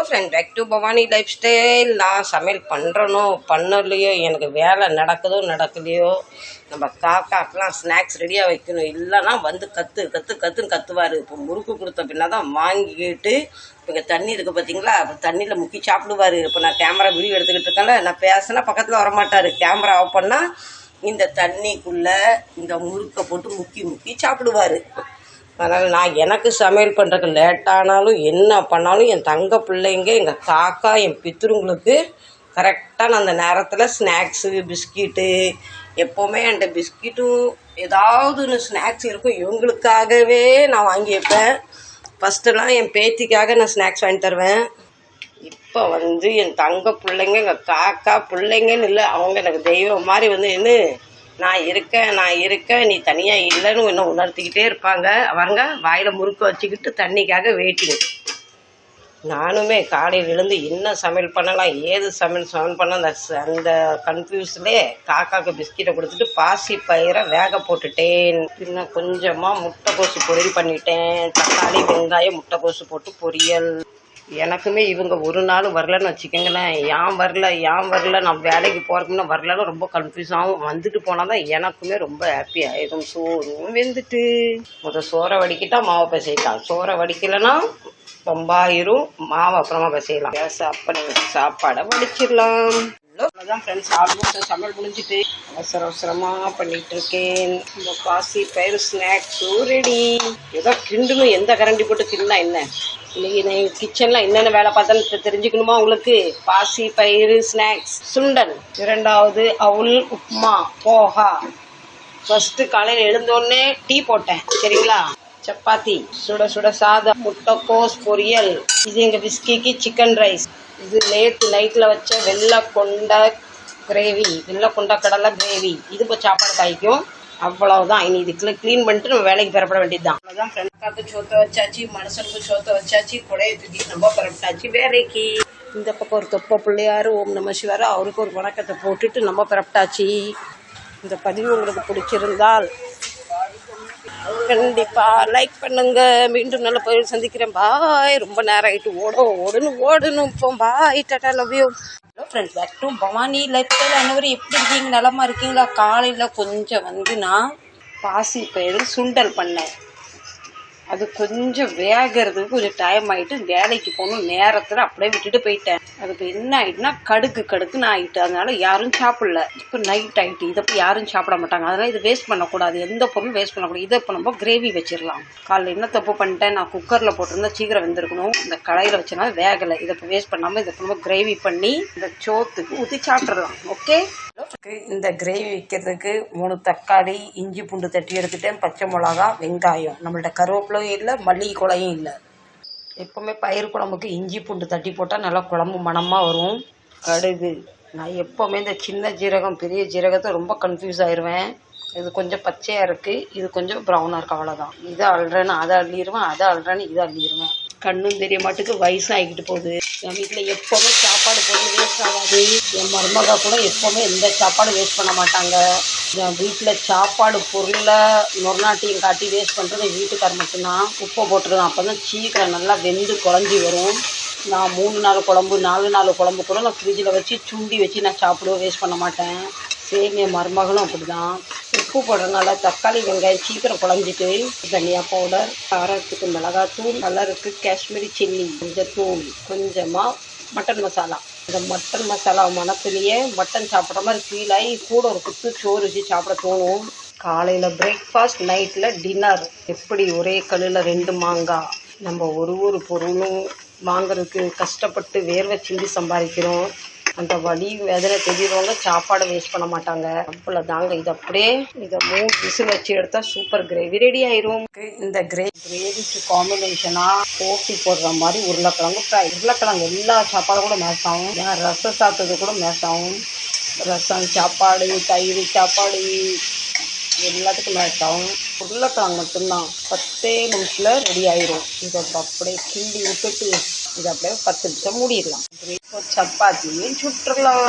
Hello friend back to Bhavani life style நான் சமையல் பண்ணுறனோ பண்ணலையோ எனக்கு வேலை நடக்குதோ நடக்கலையோ நம்ம காக்காக்கெலாம் ஸ்நாக்ஸ் ரெடியாக வைக்கணும். இல்லைன்னா வந்து கற்று கற்று கற்றுன்னு கத்துவார். இப்போ முறுக்கு கொடுத்த பின்னா தான் வாங்கிக்கிட்டு இப்போ இங்கே தண்ணி இருக்குது பார்த்தீங்களா அப்போ தண்ணியில் முக்கி சாப்பிடுவார். இப்போ நான் கேமரா வீடியோ எடுத்துக்கிட்டு இருக்கேன்ல நான் பேசினா பக்கத்தில் வரமாட்டார். கேமரா ஆஃப் பண்ணால் இந்த தண்ணிக்குள்ளே இந்த முறுக்கை போட்டு முக்கி முக்கி சாப்பிடுவார். அதனால் நான் எனக்கு சமையல் பண்ணுறதுக்கு லேட்டானாலும் என்ன பண்ணாலும் என் தங்க பிள்ளைங்க எங்கள் காக்கா என் பித்திருங்களுக்கு கரெக்டாக நான் அந்த நேரத்தில் ஸ்நாக்ஸு பிஸ்கெட்டு எப்போவுமே என்கிட்ட பிஸ்கெட்டும் ஏதாவது ஒன்று ஸ்நாக்ஸ் இருக்கும். இவங்களுக்காகவே நான் வாங்கி வைப்பேன். ஃபஸ்ட்டுலாம் என் பேத்திக்காக நான் ஸ்நாக்ஸ் வாங்கி தருவேன். இப்போ வந்து என் தங்க பிள்ளைங்க எங்கள் காக்கா பிள்ளைங்கன்னு இல்லை அவங்க எனக்கு தெய்வம் மாதிரி வந்து என்ன நான் இருக்கேன் நான் இருக்கேன் நீ தனியாக இல்லைன்னு இன்னும் உணர்த்திக்கிட்டே இருப்பாங்க. அவங்க வாயில் முறுக்க வச்சுக்கிட்டு தண்ணிக்காக வெயிட்டிங் நானுமே காலையில் எழுந்து என்ன சமையல் பண்ணலாம் ஏது சமையல் சமையல் பண்ண அந்த அந்த கன்ஃபியூஸ்லேயே காக்காவுக்கு பிஸ்கெட்டை கொடுத்துட்டு பாசி பயிரை வேக போட்டுட்டேன். இன்னும் கொஞ்சமாக முட்டைக்கோசு பொரியல் பண்ணிட்டேன். தக்காளி வெங்காயம் முட்டைக்கோசு போட்டு பொரியல். எனக்குமே இவங்க ஒரு நாள் வரலன்னு வச்சுக்கோங்களேன். ஏன் வரல ஏன் வரல நான் வேலைக்கு போகிறதுக்கு வரலன்னு ரொம்ப கன்ஃபியூஸ் ஆகும் வந்துட்டு போனால் தான் எனக்குமே ரொம்ப ஹாப்பி ஆகிடும் சோறும் வெந்துட்டு. முதல் சோறை வடிக்கிட்டா மாவை பிசைக்கலாம். சோறை வடிக்கலைன்னா பம்பாயிரும் மாவு அப்புறமா பிசையலாம். கேஸ் அப்படி சாப்பாடை வடிச்சிடலாம். அவ்வளோதான் ஃப்ரெண்ட்ஸ் ஆல்மோஸ்ட் சமையல் முடிஞ்சுட்டு அவசர அவசரமாக பண்ணிட்டு இருக்கேன் இந்த பாசி பயிர் ஸ்நாக்ஸ் ரெடி ஏதோ கிண்டணும் எந்த கரண்டி போட்டு கிண்டா என்ன? இன்னைக்கு நான் கிச்சனில் என்னென்ன வேலை பார்த்தேன்னு தெரிஞ்சுக்கணுமா உங்களுக்கு? பாசி பயிறு ஸ்நாக்ஸ் சுண்டல். இரண்டாவது அவுல் உப்புமா போஹா ஃபஸ்ட்டு காலையில் எழுந்தோடனே டீ போட்டேன். சரிங்களா? சப்பாத்தி சுட சுட சாதம் முட்டைக்கோஸ் பொரியல். இது எங்கள் பிஸ்கிக்கு சிக்கன் ரைஸ் இது நேற்று நைட்டில் வச்ச வெள்ளை கொண்ட கிரேவி வெள்ளை கொண்ட கடலை கிரேவி இது இப்போ சாப்பாடு காய்க்கும். அவ்வளவுதான். இனி இதுக்குள்ள க்ளீன் பண்ணிட்டு நம்ம வேலைக்கு பெறப்பட வேண்டியது தான் அவ்வளோதான் ஃப்ரெண்ட்காக்கு சோத்தை வச்சாச்சு மனுஷனுக்கு சோத்த வச்சாச்சு கொடையை தூக்கி நம்ம பெறப்பட்டாச்சு. வேலைக்கு. இந்த பக்கம் ஒரு தொப்ப பிள்ளையாரு ஓம் நம சிவாரு அவருக்கு ஒரு வணக்கத்தை போட்டுட்டு நம்ம பெறப்பட்டாச்சு. இந்த பதிவு உங்களுக்கு பிடிச்சிருந்தால் கண்டிப்பா. லைக் பண்ணுங்க. மீண்டும் நல்ல பதிவு சந்திக்கிறேன். பாய் ரொம்ப நேரம் ஆயிட்டு. ஓடும் ஓடணும் ஓடணும் இப்போ bye tata love you hello friends back to Bhavani life style அனைவரும் எப்படி இருக்கீங்க? நலமா இருக்கீங்களா? காலையில் கொஞ்சம் வந்து நான் பாசி பயிறு சுண்டல் பண்ணேன். அது கொஞ்சம் வேகிறதுக்கு கொஞ்சம் டைம் ஆகிட்டு வேலைக்கு போகணும். நேரத்தில் அப்படியே விட்டுட்டு போயிட்டேன். அதுக்கு என்ன ஆகிட்டுனா கடுக்கு கடுக்குன்னு ஆகிட்டு அதனால யாரும் சாப்பிடல. இப்போ நைட் ஆகிட்டு இதை போய் யாரும் சாப்பிட மாட்டாங்க. அதனால் இது வேஸ்ட் பண்ணக்கூடாது. எந்த பொருளும் வேஸ்ட் பண்ணக்கூடாது. இதை இப்போ நம்ம கிரேவி வச்சிடலாம். காலைல என்ன தப்பு பண்ணிட்டேன்? நான் குக்கரில் போட்டிருந்தா சீக்கிரம் வெந்திருக்கணும். இந்த கடையில் வச்சனால வேகலை. இதை இப்போ வேஸ்ட் பண்ணாமல் இதை இப்போ நம்ம கிரேவி பண்ணி இந்த சோத்துக்கு ஊற்றி சாப்பிட்றலாம் ஓகே இந்த கிரேவி வைக்கிறதுக்கு மூணு தக்காளி இஞ்சி பூண்டு தட்டி எடுத்துட்டேன். பச்சை மிளகா வெங்காயம். நம்மள்ட்ட கருவேப்பிலையும் இல்லை மல்லிகை குழையும் இல்லை. எப்போவுமே பயிர் குழம்புக்கு இஞ்சி பூண்டு தட்டி போட்டால் நல்லா குழம்பு மணமாக வரும். கடுகு. நான் எப்போவுமே இந்த சின்ன ஜீரகம் பெரிய ஜீரகத்தை ரொம்ப கன்ஃபியூஸ் ஆயிடுவேன் இது கொஞ்சம் பச்சையாக இருக்குது இது கொஞ்சம் ப்ரௌனாக இருக்குது அவ்வளோதான் இதை அள்ளுறேன்னு அதை அள்ளிடுவேன் அதை அள்ளுறேன்னு இதை அள்ளிடுவேன். கண்ணும் தெரிய மாட்டுக்கு வயசாகிக்கிட்டு போகுது. என் வீட்டில் எப்போவுமே சாப்பாடு பொருள் வேஸ்ட் ஆகாது. என் மருமகா கூட எப்போவுமே எந்த சாப்பாடும் வேஸ்ட் பண்ண மாட்டாங்க. என் வீட்டில் சாப்பாடு பொருளை நொறுநாட்டியம் காட்டி வேஸ்ட் பண்ணுறது என் வீட்டுக்கார் மட்டும்தான். உப்பை போட்டுருவேன் அப்போ தான் சீக்கிரம் நல்லா வெந்து குழஞ்சி வரும். நான் மூணு நாள் குழம்பு நாலு நாள் குழம்பு கூட நான் ஃப்ரிட்ஜில் வச்சு சுண்டி வச்சு நான் சாப்பிடுவேன் வேஸ்ட் பண்ண மாட்டேன். சேமிய மருமகளும் அப்படி தான் உப்பு போடுறதுனால தக்காளி வெங்காயம் சீக்கிரம் குழஞ்சிட்டு தனியா பவுடர் காரத்துக்கு மிளகாத்தூள் கலருக்கு காஷ்மீரி சில்லி மஞ்சத்தூள் கொஞ்சமாக மட்டன் மசாலா இந்த மட்டன் மசாலா மணத்துலேயே மட்டன் சாப்பிட்ற மாதிரி ஃபீல் ஆகி கூட ஒரு குத்து சோறு வச்சு சாப்பிட தோணும். காலையில் பிரேக்ஃபாஸ்ட் நைட்டில் டின்னர் எப்படி ஒரே கல்லில் ரெண்டு மாங்காய்? நம்ம ஒரு ஒரு பொருளும் வாங்குறதுக்கு கஷ்டப்பட்டு வேர்வை சிந்தி சம்பாதிக்கிறோம். அந்த வலி வேதனை தெரியறவங்க சாப்பாடை வேஸ்ட் பண்ண மாட்டாங்க. அவ்வளோ தாங்க இது அப்படியே இதை மூணு விசில் வச்சு எடுத்தா சூப்பர் கிரேவி ரெடி ஆயிரும். இந்த கிரே கிரேவிக்கு காம்பினேஷனாக போட்டி போடுற மாதிரி உருளைக்கிழங்கு ஃப்ரை உருளைக்கிழங்கு எல்லா சாப்பாடும் கூட மேட்ச் ஆகும். ஏன் ரசம் சாப்பிட்டது கூட மேட்ச் ஆகும். ரசம் சாப்பாடு தயிர் சாப்பாடு எல்லாத்துக்கும் மேட்ச் ஆகும். உருளைக்கிழங்கு மட்டும்தான். பத்தே நிமிஷத்தில் ரெடி ஆயிரும். இதை அப்படியே கிண்டி விட்டுட்டு இதை அப்படியே பத்து நிமிஷம் மூடிடலாம். இப்போ சப்பாத்தியும் சுட்டுடலாம்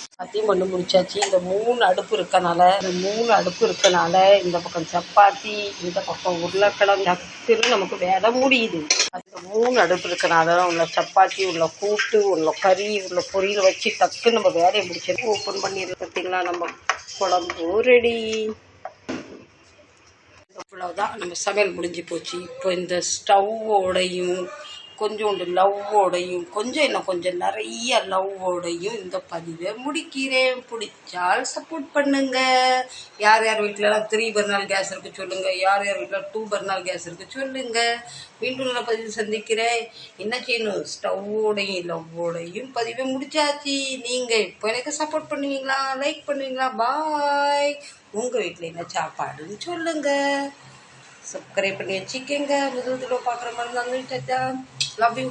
சப்பாத்தியும் பண்ணி முடிச்சாச்சு. இந்த மூணு அடுப்பு இருக்கனால இந்த மூணு அடுப்பு இருக்கனால இந்த பக்கம் சப்பாத்தி இந்த பக்கம் உருளைக்கிழங்கு டக்குன்னு நமக்கு வேலை முடியுது. அந்த மூணு அடுப்பு இருக்கனால உள்ள சப்பாத்தி உள்ள கூட்டு உள்ள கறி உள்ள பொரியல் வச்சு டக்குன்னு நம்ம வேலையை முடிச்சிடும் ஓப்பன் பண்ணிடுறோம் பார்த்தீங்களா? நம்ம குழம்பு ரெடி அவ்வளோதான் நம்ம சமையல் முடிஞ்சு போச்சு. இப்போ இந்த ஸ்டவ்வோடையும் கொஞ்சோண்டு லவ்வோடையும் கொஞ்சம் இன்னும் கொஞ்சம் நிறைய லவ்வோடையும் இந்த பதிவை முடிக்கிறேன். பிடிச்சால் சப்போர்ட் பண்ணுங்க. யார் யார் வீட்டிலலாம் த்ரீ பர்னால் கேஸ் இருக்கு சொல்லுங்க. யார் யார் வீட்டில் டூ பர்னால் கேஸ் இருக்கு சொல்லுங்க. மீண்டும் நல்ல பதிவு சந்திக்கிறேன். என்ன செய்யணும்? ஸ்டவ்வோடையும் லவ்வோடையும் பதிவை முடிச்சாச்சு. நீங்கள் இப்போ எனக்கு சப்போர்ட் பண்ணுவீங்களா? லைக் பண்ணுவீங்களா? பாய் உங்கள் வீட்டில் என்ன சாப்பாடுன்னு சொல்லுங்கள் சப்ஸ்கிரைப் பண்ணி வச்சுக்கோங்க முதல் தடவை பார்க்குற மாதிரி இருந்தாங்க லவ் யூ